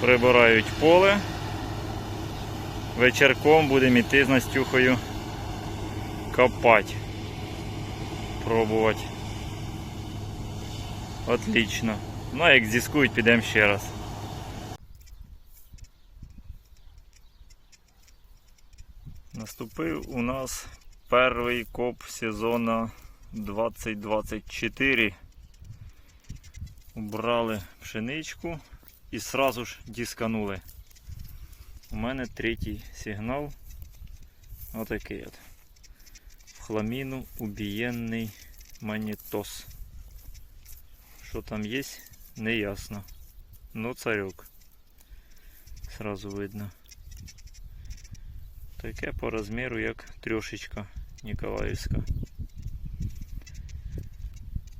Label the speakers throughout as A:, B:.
A: Прибирають поле. Вечірком будемо йти з Настюхою копати. Пробувати. Отлично. Ну а як зіскують, підемо ще раз. Наступив у нас перший коп сезону 2024. Убрали пшеничку і сразу ж дисканули. У мене третій сигнал. Отакий от. В хламіну убієнний манітос. Що там є, не ясно. Ну царюк. Сразу видно. Таке по розміру, як трьошечка Ніколаївська.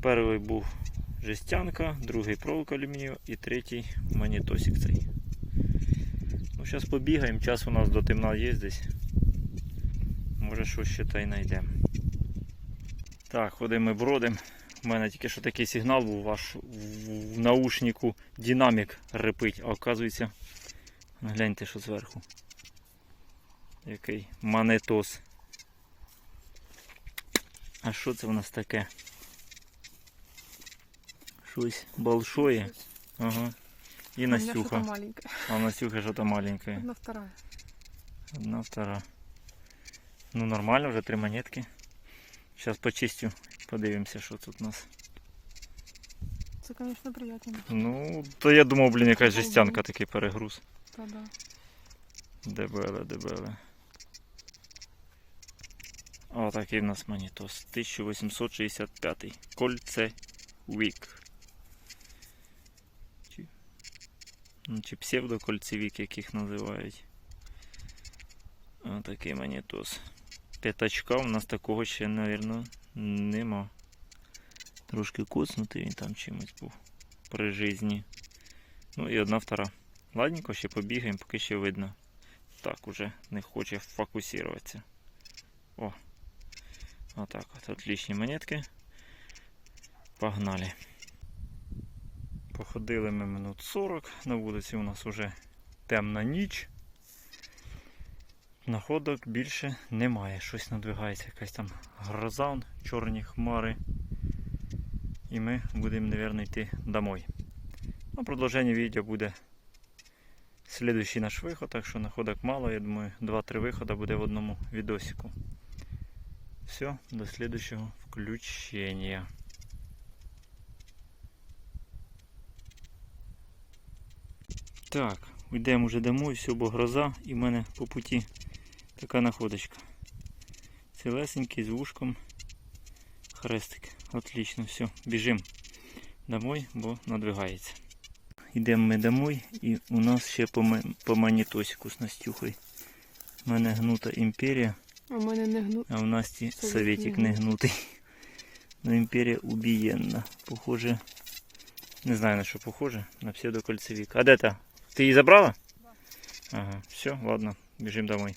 A: Перший був жестянка, другий проволока алюмінієва і третій манітосик цей. Ну, зараз побігаємо, час у нас до темна є десь. Може щось ще та й знайдемо. Так, ходимо бродимо. У мене тільки що такий сигнал був аж в наушнику динамік репить, а оказується, гляньте, що зверху. Який манетос. А що це в нас таке? Щось большое. Ага. І
B: У
A: Настюха. А Настюха что-то маленькое.
B: Одна вторая.
A: Одна, втора. Ну нормально, вже три монетки. Зараз почистю, подивимося, що тут у нас.
B: Это, конечно, приятно.
A: Ну, то я думав, блін, якась жестянка такий перегруз.
B: Да-да.
A: Дебеле, дебеле. О, такий в нас монітос. 1865. Кольце Вік. Чи, ну, чи псевдокольцевік, як їх називають. Отакий монітос. П'ятачка у нас такого ще, мабуть, нема. Трошки коцнутий він там чимось був при житті. Ну і одна втора. Ладненько, ще побігаємо, поки ще видно. Так, уже не хоче фокусуватися. О. Отак от. Отличні монетки. Погнали. Походили ми минут 40. На вулиці у нас уже темна ніч. Находок більше немає. Щось надвигається, якась там гроза, чорні хмари. І ми будемо, мабуть, йти домой. Ну, продовження відео буде Слідуючий наш виход, так що находок мало, я думаю, 2-3 виходи буде в одному відосику. Все, до слідуючого включення. Так, йдемо вже домой, все, бо гроза і в мене по путі така находочка. Цілесенький з вушком. Хрестик. Отлично, все, біжимо домой, бо надвигається. Йдемо ми домой і у нас ще по, по манітосику з Настюхою. У мене гнута імперія,
B: А у мене не гну.
A: а у Насті советик
B: не гнутий.
A: гнутий. Ну імперія убієнна. Похоже. Не знаю на що похоже, на псевдокольцевик. А де та? Ти ее забрала? Да. Ага, все, ладно, бежим домой.